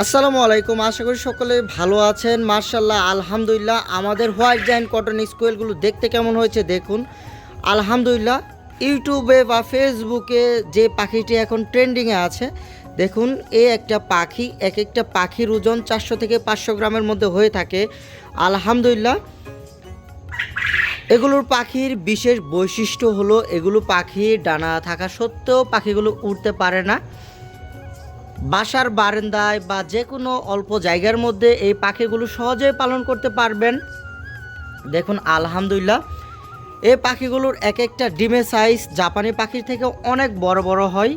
আসসালামু আলাইকুম। আশা করি সকলে ভালো আছেন। মার্শাল্লাহ আলহামদুলিল্লাহ। আমাদের হোয়াইট জাইন কটন স্কুয়েলগুলো দেখতে কেমন হয়েছে দেখুন। আলহামদুলিল্লাহ, ইউটিউবে বা ফেসবুকে যে পাখিটি এখন ট্রেন্ডিংয়ে আছে, দেখুন, এ একটা পাখি, এক একটা পাখির ওজন চারশো থেকে পাঁচশো গ্রামের মধ্যে হয়ে থাকে। আলহামদুলিল্লাহ, এগুলোর পাখির বিশেষ বৈশিষ্ট্য হলো, এগুলো পাখি ডানা থাকা সত্ত্বেও পাখিগুলো উঠতে পারে না। বাসার বারান্দায় বা যে কোনো অল্প জায়গার মধ্যে এই পাখিগুলো সহজেই পালন করতে পারবেন। দেখুন, আলহামদুলিল্লাহ। এই পাখিগুলোর এক একটা ডিমের সাইজ জাপানি পাখির থেকে অনেক বড় বড় হয়।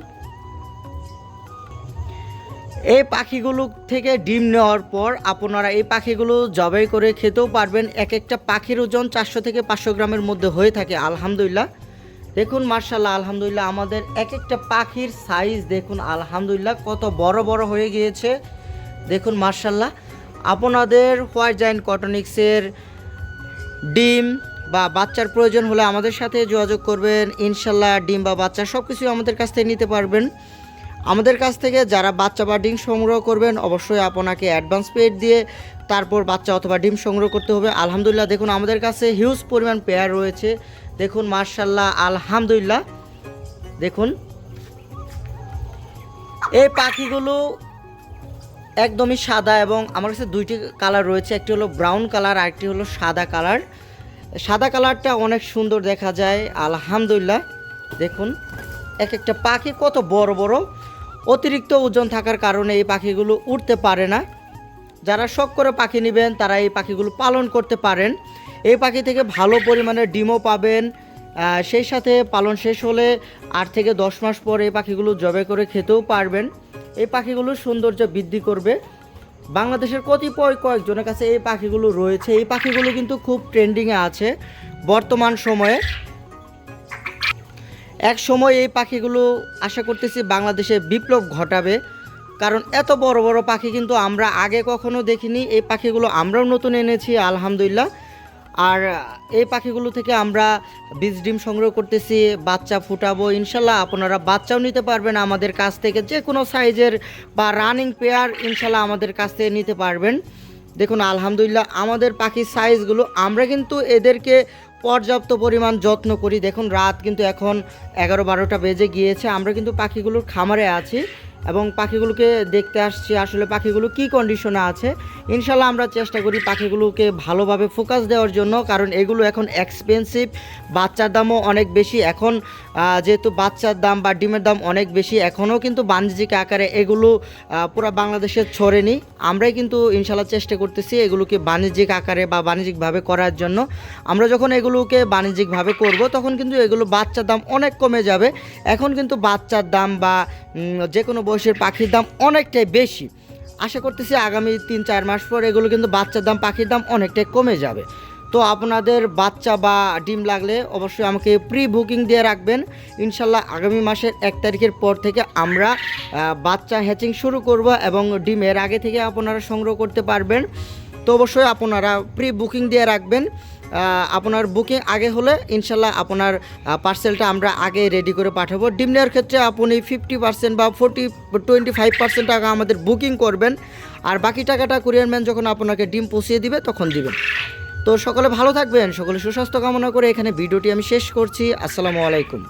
এই পাখিগুলো থেকে ডিম নেওয়ার পর আপনারা এই পাখিগুলো জবাই করে খেতেও পারবেন। এক একটা পাখির ওজন চারশো থেকে পাঁচশো গ্রামের মধ্যে হয়ে থাকে, আলহামদুলিল্লাহ। দেখুন মার্শাল্লাহ আলহামদুলিল্লাহ, আমাদের এক একটা পাখির সাইজ দেখুন, আলহামদুলিল্লাহ, কত বড় বড় হয়ে গিয়েছে। দেখুন মার্শাল্লাহ আপনাদের হোয়াইট জাইন কটনিক্সের ডিম বা বাচ্চার প্রয়োজন হলে আমাদের সাথে যোগাযোগ করবেন। ইনশাল্লাহ ডিম বা বাচ্চা সব কিছুই আমাদের কাছ থেকে নিতে পারবেন। আমাদের কাছ থেকে যারা বাচ্চা বা ডিম সংগ্রহ করবেন, অবশ্যই আপনাকে অ্যাডভান্স পেড দিয়ে তারপর বাচ্চা অথবা ডিম সংগ্রহ করতে হবে। আলহামদুলিল্লাহ, দেখুন আমাদের কাছে হিউজ পরিমাণ পেয়ার রয়েছে। দেখুন মার্শাল্লাহ আলহামদুলিল্লাহ। দেখুন, এই পাখিগুলো একদমই সাদা এবং আমার কাছে দুইটি কালার রয়েছে। একটি হলো ব্রাউন কালার আর একটি হলো সাদা কালার সাদা কালারটা অনেক সুন্দর দেখা যায়, আলহামদুলিল্লাহ। দেখুন, এক একটা পাখি কত বড় বড়। অতিরিক্ত ওজন থাকার কারণে এই পাখিগুলো উঠতে পারে না। যারা শখ করে পাখি নেবেন, তারা এই পাখিগুলো পালন করতে পারেন। এই পাখি থেকে ভালো পরিমাণে ডিমও পাবেন। সেই সাথে পালন শেষ হলে আট থেকে দশ মাস পর এই পাখিগুলো জবে করে খেতেও পারবেন। এই পাখিগুলো সৌন্দর্য বৃদ্ধি করবে। বাংলাদেশের কতিপয় কয়েকজনের কাছে এই পাখিগুলো রয়েছে। এই পাখিগুলো কিন্তু খুব ট্রেন্ডিংয়ে আছে বর্তমান সময়ে। এক সময় এই পাখিগুলো আশা করতেছি বাংলাদেশে বিপ্লব ঘটাবে, কারণ এত বড় বড় পাখি কিন্তু আমরা আগে কখনো দেখিনি। এই পাখিগুলো আমরাও নতুন এনেছি, আলহামদুলিল্লাহ। আর এই পাখিগুলো থেকে আমরা বীজ ডিম সংগ্রহ করতেছি, বাচ্চা ফুটাবো, ইনশাল্লাহ আপনারা বাচ্চাও নিতে পারবেন আমাদের কাছ থেকে। যে কোনো সাইজের বা রানিং পেয়ার ইনশাল্লাহ আমাদের কাছ থেকে নিতে পারবেন। দেখুন, আলহামদুলিল্লাহ আমাদের পাখির সাইজগুলো আমরা কিন্তু এদেরকে পর্যাপ্ত পরিমাণ যত্ন করি। দেখুন, রাত কিন্তু এখন এগারো বারোটা বেজে গিয়েছে। আমরা কিন্তু পাখিগুলোর খামারে আছি। এবং পাখিগুলোকে দেখতে আসছি, আসলে পাখিগুলো কি কন্ডিশনে আছে? ইনশাল্লাহ আমরা চেষ্টা করি পাখিগুলোকে ভালোভাবে ফোকাস দেওয়ার জন্য, কারণ এগুলো এখন এক্সপেন্সিভ বাচ্চার দামও অনেক বেশি। এখন যেহেতু বাচ্চার দাম বা ডিমের দাম অনেক বেশি, এখনও কিন্তু বাণিজ্যিক আকারে এগুলো পুরো বাংলাদেশে ছড়েনি। আমরাই কিন্তু ইনশাল্লাহ চেষ্টা করতেছি এগুলোকে বাণিজ্যিক আকারে বা বাণিজ্যিকভাবে করার জন্য। আমরা যখন এগুলোকে বাণিজ্যিকভাবে করব, তখন কিন্তু এগুলো বাচ্চার দাম অনেক কমে যাবে। এখন কিন্তু বাচ্চার দাম বা যে কোনো বয়সের পাখির দাম অনেকটাই বেশি। আশা করতেছি আগামী তিন, চার মাস পর এগুলো কিন্তু বাচ্চার দাম, পাখির দাম অনেকটাই কমে যাবে। তো আপনাদের বাচ্চা বা ডিম লাগলে অবশ্যই আমাকে প্রি বুকিং দিয়ে রাখবেন। ইনশাল্লাহ আগামী মাসের এক তারিখের পর থেকে আমরা বাচ্চা হ্যাচিং শুরু করব এবং ডিমের আগে থেকে আপনারা সংগ্রহ করতে পারবেন। তো অবশ্যই আপনারা প্রি বুকিং দিয়ে রাখবেন। আপনার বুকিং আগে হলে ইনশাল্লাহ আপনার পার্সেলটা আমরা আগে রেডি করে পাঠাবো। ডিম নেওয়ার ক্ষেত্রে আপনি ফিফটি পার্সেন্ট বা ফোর্টি টোয়েন্টি ফাইভ পার্সেন্ট টাকা আমাদের বুকিং করবেন। আর বাকি টাকাটা কুরিয়ারম্যান যখন আপনাকে ডিম পৌঁছিয়ে দিবে, তখন দিবেন। তো সকলে ভালো থাকবেন, সকলে সুস্বাস্থ্য কামনা করে এখানে ভিডিওটি আমি শেষ করছি। আসসালামু আলাইকুম।